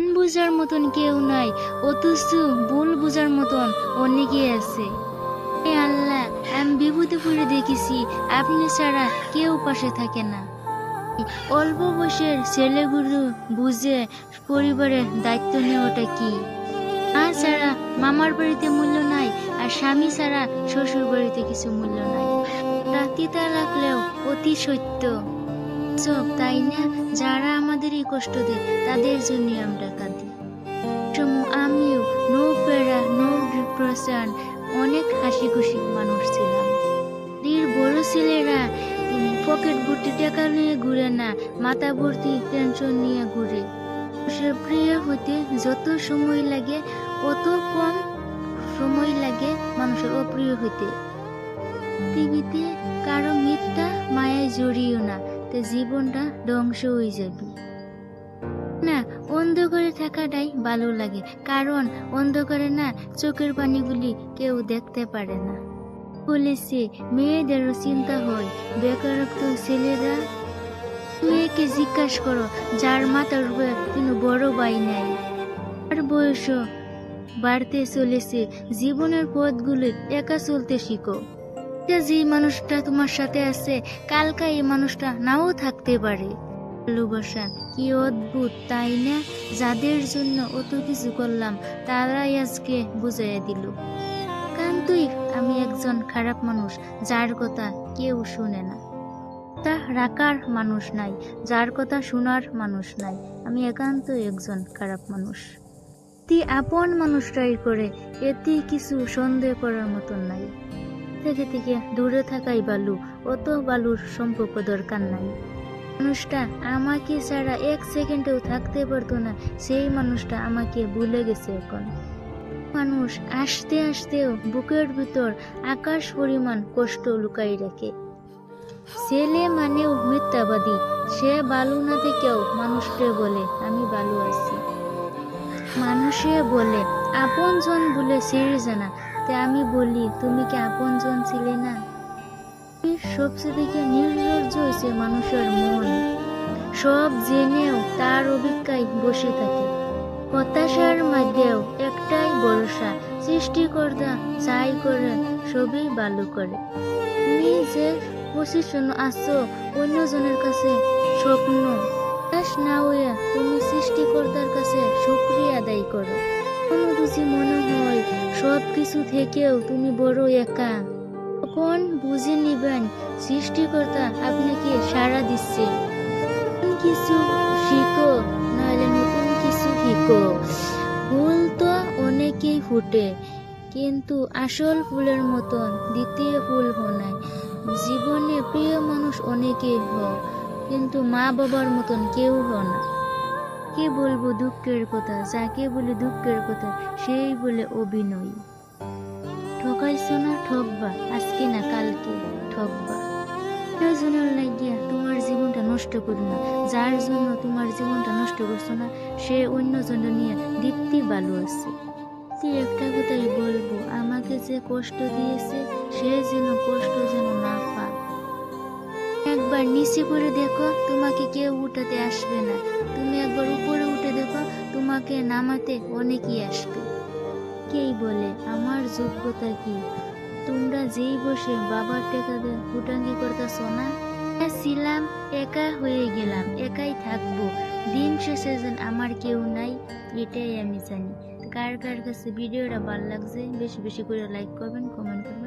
মন বোঝার মতন কেউ নাই, অথচ ভুল বুঝার মতন অনেকে আছে। হে আল্লাহ, আমি বিভূতি পড়ে দেখেছি, আপনি ছাড়া কেউ পাশে থাকে না। অল্প বয়সের ছেলেগুলো বুঝে পরিবারের দায়িত্ব নেওয়াটা কি? মা ছাড়া মামার বাড়িতে মূল্য নাই, আর স্বামী ছাড়া শ্বশুর বাড়িতে কিছু মূল্য নাই। রাতিতা লাগলেও অতি সত্য। সব তাই না? যারা আমাদের এই কষ্ট দেয়, তাদের জন্য আমরা কাঁদি। আমিও নো প্যারা, নো ডিপ্রেশন অনেক হাসি খুশি মানুষ ছিলাম। এর বড় ছেলেরা পকেট ভর্তি টাকা নিয়ে ঘুরে না, মাথা ভর্তি টেনশন নিয়ে ঘুরে। প্রিয় হতে যত সময় লাগে, অত কম সময় লাগে মানুষের অপ্রিয় হতে। পৃথিবীতে কারও মিথ্যা মায়ায় জড়িও না তে জীবনটা ধ্বংস হয়ে যাবে। না, অন্ধকারে থাকাটাই ভালো লাগে, কারণ অন্ধকারে না চোখের পানিগুলি কেউ দেখতে পারে না। বলেছে মেয়েদেরও চিন্তা হয়, বেকারত্ব ছেলেরা? মেয়েকে জিজ্ঞাসা করো, যার মাথার উপরে কোনো বড় ভাই নাই। আর বয়সও বাড়তে চলেছে, জীবনের পথগুলো একা চলতে শিখো। যে যে মানুষটা তোমার সাথে আছে, কালকা এই মানুষটা নাও থাকতে পারে। ভালোবাসা কি অদ্ভুত, তাই না? যাদের জন্য অত কিছু করলাম, তারাই আজকে বুঝাইয়া দিল। কান্তই আমি একজন খারাপ মানুষ, যার কথা কেউ শুনে না। তা রাখার মানুষ নাই, যার কথা শোনার মানুষ নাই। আমি একান্ত একজন খারাপ মানুষ। তি আপন মানুষটাই করে, এতে কিছু সন্দেহ করার মতন নাই। থেকে থেকে দূরে থাকাই বালু, অত বালুর সম্পর্ক দরকার নাই। মানুষটা আমাকে ছাড়া এক সেকেন্ডেও থাকতে পারতো না, সেই মানুষটা আমাকে ভুলে গেছে এখন। মানুষ আসতে আসতেও বুকের ভিতর আকাশ পরিমাণ কষ্ট লুকাই রাখে। ছেলে মানেও মিথ্যাবাদী, সে বালু না থেকেও মানুষকে বলে, আমি বালু আছি। মানুষে বলে আপন জন বলে ছেড়ে জানা। তে আমি বলি, তুমি কি আপন জন ছিলে না? সবচেয়ে থেকে নির্লজ্জ হয়েছে মানুষের মন। সব জেনেও তার অভিজ্ঞায় বসে থাকে। হতাশার মধ্যেও একটাই ভরসা, সৃষ্টিকর্তা চাই করে সবই ভালো করে। তুমি যে পজিশন আছো, অন্যজনের কাছে স্বপ্ন। না হইয়া তুমি সৃষ্টিকর্তার কাছে শুক্রিয়া আদায় করো। কোনো বুঝি মনে হয় সব কিছু থেকেও তুমি বড় একা। তখন বুঝে নিবেন সৃষ্টিকর্তা আপনাকে সাড়া দিচ্ছে। কিছু শিখো, নাহলে নতুন কিছু শিখো। ফুল তো অনেকেই ফুটে, কিন্তু আসল ফুলের মতন দ্বিতীয় ফুল হনায় জীবনে প্রিয় মানুষ অনেকেই হ কিন্তু মা বাবার মতন কেউ হ না। কে বলব দুঃখের কথা, যাকে বলে দুঃখের কথা, সেই বলে অভিনয়। ঠকাইছো না ঠকবা, আজকে না কালকে, ঠকবা। প্রয়োজনের লাগিয়া তোমার জীবনটা নষ্ট করো না, যার জন্য তোমার জীবনটা নষ্ট করছ না, সে অন্য জন নিয়ে দীপ্তি ভালো আছে। একটা কথাই বলব, আমাকে যে কষ্ট দিয়েছে, সে যেন কষ্ট যেন না পায়। একবার নিচে করে দেখো, তোমাকে কেউ উঠাতে আসবে না। তুমি একবার উপরে উঠে দেখো, তোমাকে নামাতে অনেকেই আসবে। কেই বলে, আমার যোগ্যতা কি? তোমরা যেই বসে বাবার টেকাতে ফুটাঙ্গি করতেছ না? ছিলাম, একা হয়ে গেলাম, একাই থাকব। দিন শেষে যেন আমার কেউ নাই, এটাই আমি জানি। কার কার কাছে ভিডিওটা ভালো লাগছে, বেশি বেশি করে লাইক করবেন কমেন্ট করবেন